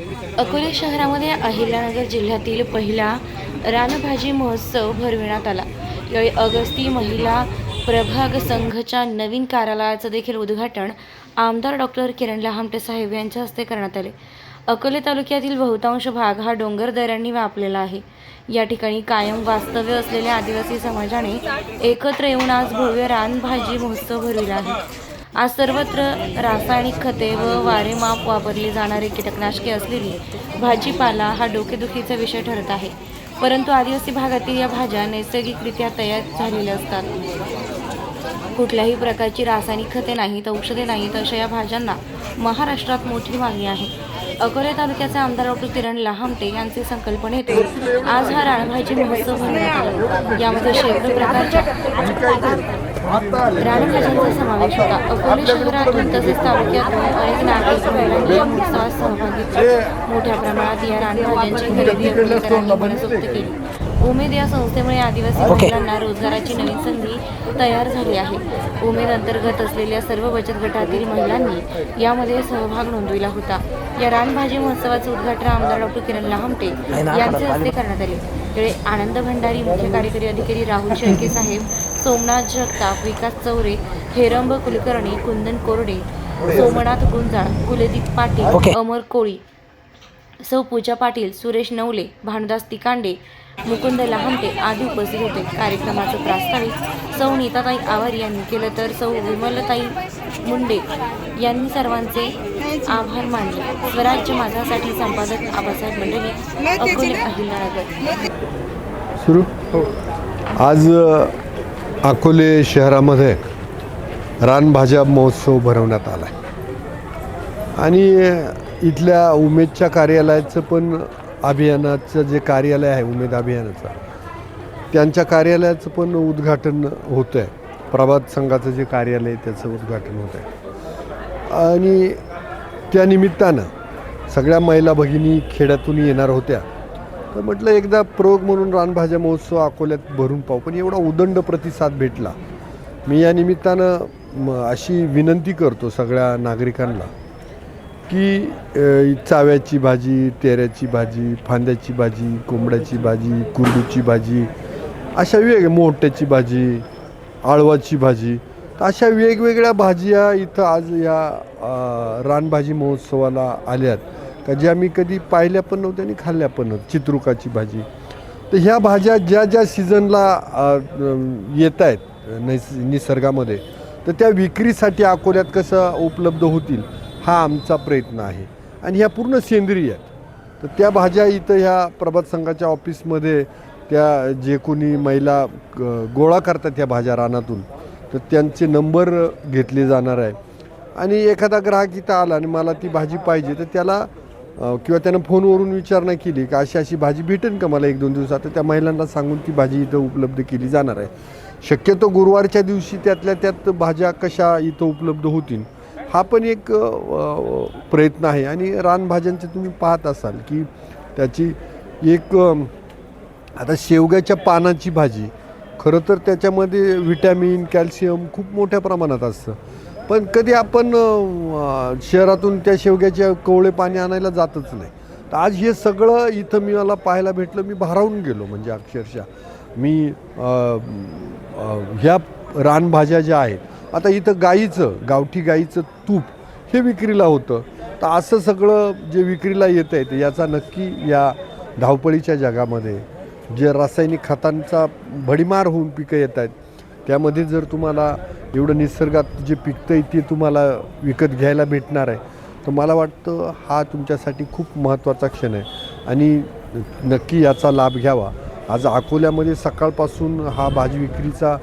अकोले शहरामध्ये अहिल्यानगर जिल्ह्यातील पहिला रानभाजी महोत्सव भरविण्यात आला. यावेळी अगस्ती महिला प्रभाग संघच्या नवीन कार्यालयाचं देखील उद्घाटन आमदार डॉक्टर किरण लहामटे साहेब यांच्या हस्ते करण्यात आले. अकोले तालुक्यातील बहुतांश भाग हा डोंगर दऱ्यांनी व्यापलेला आहे. या ठिकाणी कायम वास्तव्य असलेल्या आदिवासी समाजाने एकत्र येऊन आज भव्य रानभाजी महोत्सव भरविला आहे. आज सर्वत्र रासायनिक खते व वारेमाप वापरली जाणारी कीटकनाशके असलेली भाजीपाला हा डोकेदुखीचा विषय ठरत आहे. परंतु आदिवासी भागातील या भाज्या नैसर्गिकरित्या तयार झालेल्या असतात. कुठल्याही प्रकारची रासायनिक खते नाहीत औषधे नाहीत अशा या भाज्यांना महाराष्ट्रात मोठी मागणी आहे. अकोले तालुक्याचे आमदार डॉक्टर किरण लहामटे यांचे संकल्पनेतून आज हा रानभाजी महोत्सव आला. यामध्ये शेकडो प्रकारच्या समावेश होता. अकोले शहरातून तसेच तालुक्यातून अनेक नागरिक महिलांनी या महोत्सवात सहभागी. मोठ्या प्रमाणात या खरेदी अकोलेकरांनी मनसोक्त केली. उमेद या संस्थेमुळे आदिवासी महिलांना रोजगाराची नवीन संधी तयार झाली आहे. उमेद अंतर्गत असलेल्या सर्व बचत गटातील महिलांनी यामध्ये सहभाग नोंदविला होता. या रानभाजी महोत्सवाचे उद्घाटन आमदार डॉक्टर किरण लहामटे यांचे हस्ते करण्यात आले. त्यावेळी आनंद भंडारी मुख्य कार्यकारी अधिकारी राहुल शेळके साहेब सोमनाथ जगताप विकास चौरे हेरंब कुलकर्णी कुंदन कोरडे सोमनाथ गुंजाळ कुलदीप पाटील अमर कोळी सौ पूजा पाटील सुरेश नवले भानुदास तिकांडे मुकुंद लहामटे आदी उपस्थित होते. कार्यक्रमाचं प्रास्ताविक सौ नीताताई आवार यांनी केलं तर सौ विमलताई मुंडे यांनी सर्वांचे आभार मानले. स्वराज्य माझासाठी संपादक आबासाहेब मंडळी अकोले अहिल्यानगर. सुरू. आज अकोले शहरामध्ये रानभाज्या महोत्सव भरवण्यात आला आहे आणि इथल्या उमेदच्या कार्यालयाचं पण अभियानाचं जे कार्यालय आहे उमेद अभियानाचं त्यांच्या कार्यालयाचं पण उद्घाटन होतं आहे प्रभात संघाचं जे कार्यालय त्याचं उद्घाटन होतं आहे आणि त्यानिमित्तानं सगळ्या महिला भगिनी खेड्यातून येणार होत्या. तर म्हटलं एकदा प्रयोग म्हणून रानभाज्या महोत्सव अकोल्यात भरून पाहू. पण एवढा उदंड प्रतिसाद भेटला. मी या निमित्तानं अशी विनंती करतो सगळ्या नागरिकांना की चाव्याची भाजी तेऱ्याची भाजी फांद्याची भाजी कोंबड्याची भाजी कुरडूची भाजी अशा वेग मोठ्याची भाजी आळवाची भाजी तर अशा वेगवेगळ्या भाज्या इथं आज या रानभाजी महोत्सवाला आल्यात. का ज्या मी कधी पाहिल्या पण नव्हत्या आणि खाल्ल्या पण नव्हत्या चित्रुकाची भाजी. तर ह्या भाज्या ज्या ज्या सीझनला येत आहेत नैस निसर्गामध्ये तर त्या विक्रीसाठी अकोल्यात कसं उपलब्ध होतील हा आमचा प्रयत्न आहे. आणि ह्या पूर्ण सेंद्रिय आहेत. तर त्या भाज्या इथं ह्या प्रभात संघाच्या ऑफिसमध्ये त्या जे कोणी महिला गोळा करतात त्या भाज्या रानातून तर त्यांचे नंबर घेतले जाणार आहे. आणि एखादा ग्राहक इथं आला आणि मला ती भाजी पाहिजे तर त्याला किंवा त्यानं फोनवरून विचारणा केली का अशी अशी भाजी भेटेल का मला एक दोन दिवसात त्या महिलांना सांगून ती भाजी इथं उपलब्ध केली जाणार आहे. शक्यतो गुरुवारच्या दिवशी त्यातल्या त्यात भाज्या कशा इथं उपलब्ध होतील हा पण एक प्रयत्न आहे. आणि रानभाज्यांचे तुम्ही पाहत असाल की त्याची एक आता शेवग्याच्या पानाची भाजी खरं तर त्याच्यामध्ये विटॅमिन कॅल्शियम खूप मोठ्या प्रमाणात असतं. पण कधी आपण अ, शहरातून त्या शेवग्याचे कोवळे पाणी आणायला जातच नाही. तर आज हे सगळं इथं मी मला पाहायला भेटलं मी भारावून गेलो म्हणजे अक्षरशः. मी अ, अ, ह्या रानभाज्या ज्या आहेत आता इथं गाईचं गावठी गाईचं तूप हे विक्रीला होतं. तर असं सगळं जे विक्रीला येत आहे याचा नक्की या धावपळीच्या जगामध्ये जे रासायनिक खतांचा भडीमार होऊन पिकं येत आहेत त्यामध्ये जर तुम्हाला एवढं निसर्गात जे पिकतं आहे ते तुम्हाला विकत घ्यायला भेटणार आहे तर मला वाटतं हा तुमच्यासाठी खूप महत्त्वाचा क्षण आहे. आणि नक्की याचा लाभ घ्यावा. आज अकोल्यामध्ये सकाळपासून हा भाजी विक्रीचा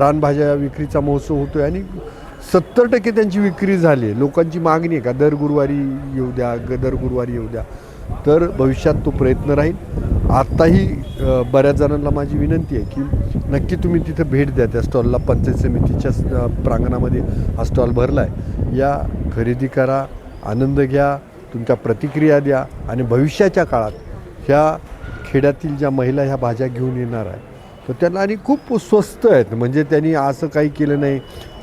रानभाज्या विक्रीचा महोत्सव होतो आहे आणि सत्तर टक्के त्यांची विक्री झाली आहे. लोकांची मागणी आहे का दर गुरुवारी येऊ द्या दर गुरुवारी येऊ द्या. तर भविष्यात तो प्रयत्न राहील. आत्ताही बऱ्याच जणांना माझी विनंती आहे की नक्की तुम्ही तिथं भेट द्या. त्या स्टॉलला पंचायत समितीच्या प्रांगणामध्ये हा स्टॉल भरला आहे या खरेदी करा आनंद घ्या तुमच्या प्रतिक्रिया द्या आणि भविष्याच्या काळात ह्या खेड्यातील ज्या महिला ह्या भाज्या घेऊन येणार आहे तर त्यांना आणि खूप स्वस्त आहेत. म्हणजे त्यांनी असं काही केलं नाही.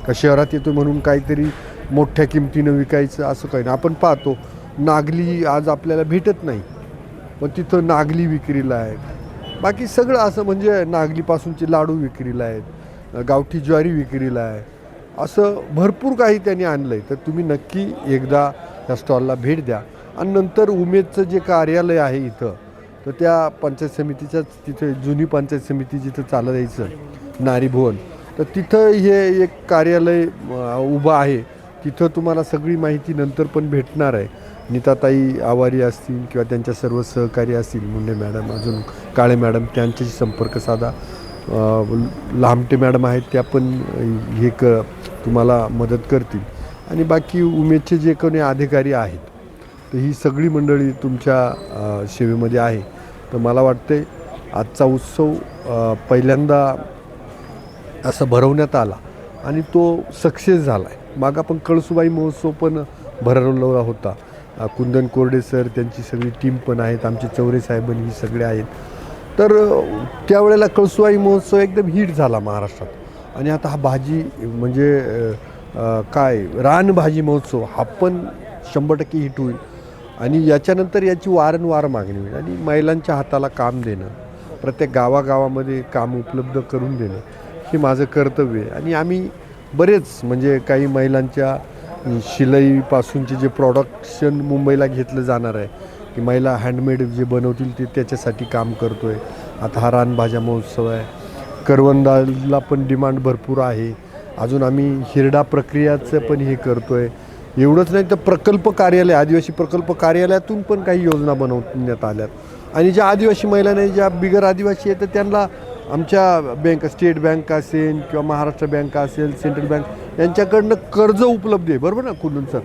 का शहरात येतो म्हणून काहीतरी मोठ्या किमतीनं विकायचं असं काही नाही. आपण पाहतो नागली आज आपल्याला भेटत नाही. मग तिथं नागली विक्रीला आहे बाकी सगळं असं म्हणजे नागलीपासूनचे लाडू विक्रीला आहेत. गावठी ज्वारी विक्रीला आहे. असं भरपूर काही त्यांनी आणलं आहे तर तुम्ही नक्की एकदा या स्टॉलला भेट द्या. आणि नंतर उमेदचं जे कार्यालय आहे इथं तर त्या पंचायत समितीच्याच तिथे जुनी पंचायत समिती जिथं चालत नारी भुवन तर तिथं हे एक कार्यालय उभं आहे. तिथं तुम्हाला सगळी माहिती नंतर पण भेटणार आहे. नीताताई आवारी असतील किंवा त्यांच्या सर्व सहकारी असतील मुंडे मॅडम अजून काळे मॅडम त्यांच्याशी संपर्क साधा. लांबटे मॅडम आहेत त्या पण हे क तुम्हाला मदत करतील. आणि बाकी उमेदचे जे कोणी अधिकारी आहेत तर ही सगळी मंडळी तुमच्या सेवेमध्ये आहे. तर मला वाटते आजचा उत्सव पहिल्यांदा असं भरवण्यात आला आणि तो सक्सेस झाला आहे माग आपण कळसुबाई महोत्सव पण भरवला होता. कुंदन कोरडे सर त्यांची सगळी टीम पण आहेत आमचे चौरे साहेबन ही सगळे आहेत. तर त्यावेळेला कळसुवाई महोत्सव एकदम हिट झाला महाराष्ट्रात. आणि आता हा भाजी म्हणजे काय रानभाजी महोत्सव हा पण शंभर टक्के हिट होईल. आणि याच्यानंतर याची वारंवार मागणी होईल. आणि महिलांच्या हाताला काम देणं प्रत्येक गावागावामध्ये काम उपलब्ध करून देणं हे माझं कर्तव्य आहे. आणि आम्ही बरेच म्हणजे काही महिलांच्या शिलाईपासूनचे जे प्रॉडक्शन मुंबईला घेतलं जाणार आहे की महिला हँडमेड जे बनवतील ते त्याच्यासाठी काम करतो आहे आता हा रानभाज्या महोत्सव आहे. करवंदाला पण डिमांड भरपूर आहे. अजून आम्ही हिरडा प्रक्रियाचं पण हे करतो आहे एवढंच नाही तर प्रकल्प कार्यालय आदिवासी प्रकल्प कार्यालयातून पण काही योजना बनवण्यात आल्यात आणि ज्या आदिवासी महिलांना ज्या बिगर आदिवासी आहेत तर त्यांना आमच्या बँक स्टेट बँक असेल किंवा महाराष्ट्र बँक असेल सेंट्रल बँक यांच्याकडनं कर्ज उपलब्ध आहे. बरोबर ना कुंदन सर?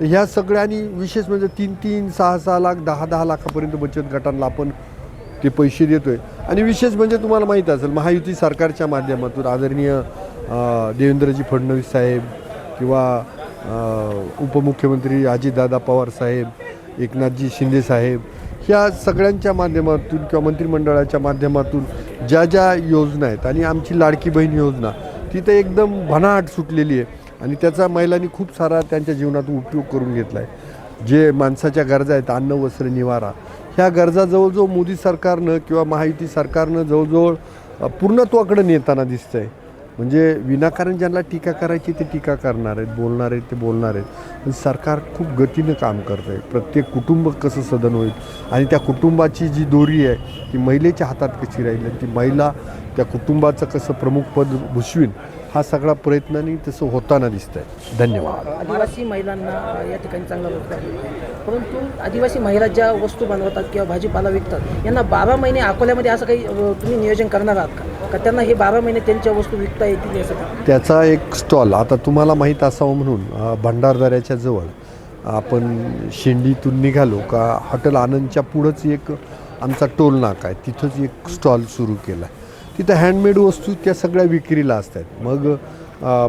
ह्या सगळ्या आणि विशेष म्हणजे तीन तीन सहा सहा लाख दहा दहा लाखापर्यंत बचत गटांना आपण ते पैसे देतोय. आणि विशेष म्हणजे तुम्हाला माहीत असेल महायुती सरकारच्या माध्यमातून आदरणीय देवेंद्रजी फडणवीस साहेब किंवा उपमुख्यमंत्री अजितदादा पवार साहेब एकनाथजी शिंदे साहेब ह्या सगळ्यांच्या माध्यमातून किंवा मंत्रिमंडळाच्या माध्यमातून ज्या ज्या योजना आहेत आणि आमची लाडकी बहीण योजना ती तर एकदम भनाट सुटलेली आहे. आणि त्याचा महिलांनी खूप सारा त्यांच्या जीवनात उपयोग करून घेतला आहे जे माणसाच्या गरजा आहेत अन्न वस्त्र निवारा ह्या गरजा जवळजवळ मोदी सरकारनं किंवा महायुती सरकारनं जवळजवळ पूर्णत्वाकडे नेताना दिसतं आहे म्हणजे विनाकारण ज्यांना टीका करायची ते टीका करणार आहेत. बोलणार आहेत ते बोलणार आहेत. पण सरकार खूप गतीनं काम करतं आहे प्रत्येक कुटुंब कसं सदन होईल? आणि त्या कुटुंबाची जी दोरी आहे ती महिलेच्या हातात कशी राहील? आणि ती महिला त्या कुटुंबाचं कसं प्रमुख पद भूषवीन हा सगळा प्रयत्नाने तसं होताना दिसत आहे धन्यवाद. आदिवासी महिलांना या ठिकाणी चांगला रोजगार. परंतु आदिवासी महिला ज्या वस्तू बनवतात किंवा भाजीपाला विकतात यांना बारा महिने अकोल्यामध्ये असं काही तुम्ही नियोजन करणार आहात का? त्यांना हे बारा महिने त्यांच्या वस्तू विकता येतील त्याचा एक स्टॉल आता तुम्हाला माहीत असावं म्हणून भंडारदऱ्याच्या जवळ आपण शेंडीतून निघालो का हॉटेल आनंदच्या पुढंच एक आमचा टोल नाका आहे. तिथंच एक स्टॉल सुरू केला आहे. तिथं हँडमेड वस्तू त्या सगळ्या विक्रीला असतात. मग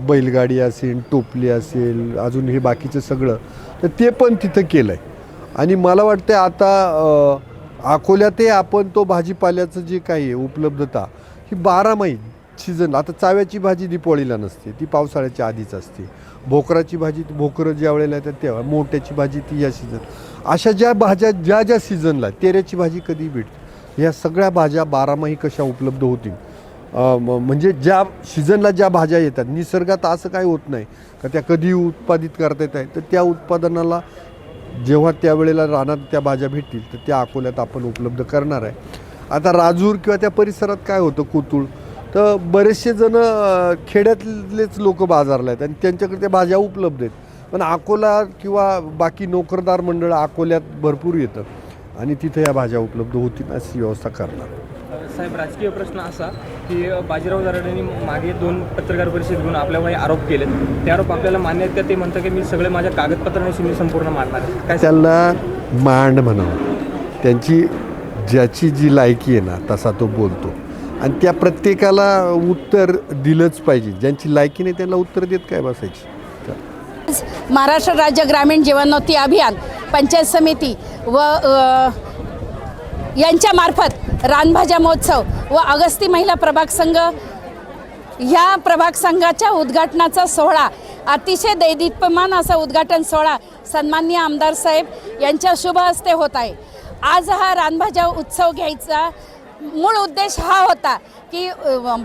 बैलगाडी असेल टोपली असेल अजून हे बाकीचं सगळं तर ते पण तिथं केलं आहे आणि मला वाटतं आता अकोल्यातही आपण तो भाजीपाल्याचं जे काही आहे उपलब्धता ही बारा सीझन आता चाव्याची भाजी दिपोळीला नसते ती पावसाळ्याच्या आधीच असते. भोकराची भाजी भोकरं ज्या वेळेला येतात तेव्हा मोठ्याची भाजी ती या सीझन अशा ज्या भाज्या ज्या ज्या सीझनला तेऱ्याची भाजी कधी भेटते? ह्या सगळ्या भाज्या बारामाही कशा उपलब्ध होतील? म्हणजे ज्या सीझनला ज्या भाज्या येतात निसर्गात असं काय होत नाही का त्या कधी उत्पादित करता येत आहे तर त्या उत्पादनाला जेव्हा त्यावेळेला रानात त्या भाज्या भेटतील तर त्या अकोल्यात आपण उपलब्ध करणार आहे. आता राजूर किंवा त्या परिसरात काय होतं कोतुळ? तर बरेचसे जण खेड्यातलेच लोक बाजारला आहेत आणि त्यांच्याकडे त्या भाज्या उपलब्ध आहेत. पण अकोला किंवा बाकी नोकरदार मंडळ अकोल्यात भरपूर येतं आणि तिथं या भाज्या उपलब्ध होतील अशी व्यवस्था करणार. साहेब राजकीय प्रश्न असा की बाजीराव दराडेंनी मागे दोन पत्रकार परिषद घेऊन आपल्यावर आरोप केले ते आरोप आपल्याला मान्य आहेत का? ते म्हणतं की मी सगळे माझ्या कागदपत्रांशी मी संपूर्ण मांडणार आहे. काय त्यांना मांड म्हणावं. त्यांची ज्याची जी लायकी आहे ना तसा तो बोलतो. आणि त्या प्रत्येकाला उत्तर दिलंच पाहिजे. ज्यांची लायकी नाही त्यांना उत्तर देत काय बसायची? महाराष्ट्र राज्य ग्रामीण जीवनोन्नती अभियान पंचायत समिती व यांच्यामार्फत रानभाज्या महोत्सव व अगस्ती महिला प्रभाग संघ ह्या प्रभाग संघाच्या उद्घाटनाचा सोहळा अतिशय दैदिप्यमान असा उद्घाटन सोहळा सन्माननीय आमदार साहेब यांच्या शुभ हस्ते होत आहे. आज हा रानभाज्या उत्सव घ्यायचा मूळ उद्देश हा होता की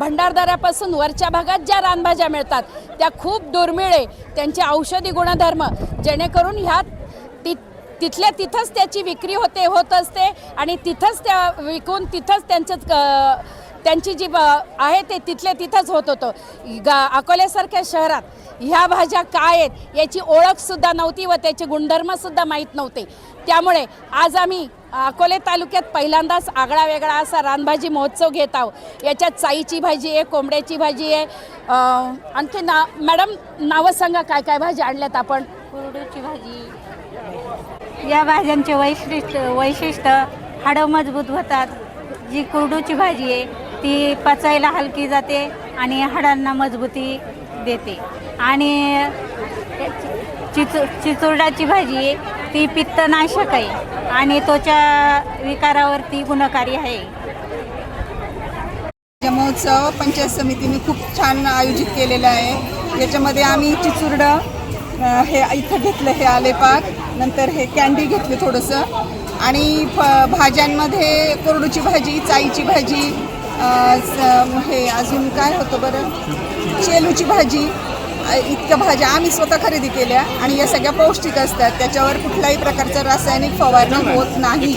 भंडारदऱ्यापासून वरच्या भागात ज्या रानभाज्या मिळतात त्या खूप दुर्मिळ आहे त्यांचे औषधी गुणधर्म जेणेकरून ह्या तिथल्या तिथंच त्याची विक्री होते होत असते आणि तिथंच त्या विकून तिथंच त्यांचं क- त्यांची जी ब- आहे ते तिथल्या तिथंच होत होतं. गा अकोल्यासारख्या शहरात ह्या भाज्या काय आहेत याची ओळखसुद्धा नव्हती व त्याचे गुणधर्मसुद्धा माहीत नव्हते. त्यामुळे आज आम्ही अकोले तालुक्यात पहिल्यांदाच आगळा वेगळा असा रानभाजी महोत्सव घेत आहोत. याच्यात चाईची भाजी आहे कोंबड्याची भाजी आहे आणखी ना मॅडम नावं सांगा काय काय भाजी आणल्यात आपण? कुरडूची भाजी या भाज्यांचे वैशिष्ट्य वैशिष्ट्य हाडं मजबूत होतात. जी कुरडूची भाजी आहे ती पचायला हलकी जाते आणि हाडांना मजबूती देते. आणि चिचू चिचुरडाची भाजी आहे ती पित्तनाशक आहे आणि त्वचा विकारावरती गुणकारी आहे. या महोत्सव पंचायत समितीने खूप छान आयोजित केलेला आहे. याच्यामध्ये आम्ही चिचुरडं हे इथं घेतलं हे आलेपाक. नंतर हे कॅन्डी घेतली थोडंसं. आणि फ भाज्यांमध्ये कोरडूची भाजी चाईची भाजी हे अजून काय होतं बरं? शेलूची भाजी इतक्या भाज्या आम्ही स्वतः खरेदी केल्या. आणि या सगळ्या पौष्टिक असतात. त्याच्यावर कुठल्याही प्रकारचं रासायनिक फवारणी होत नाही.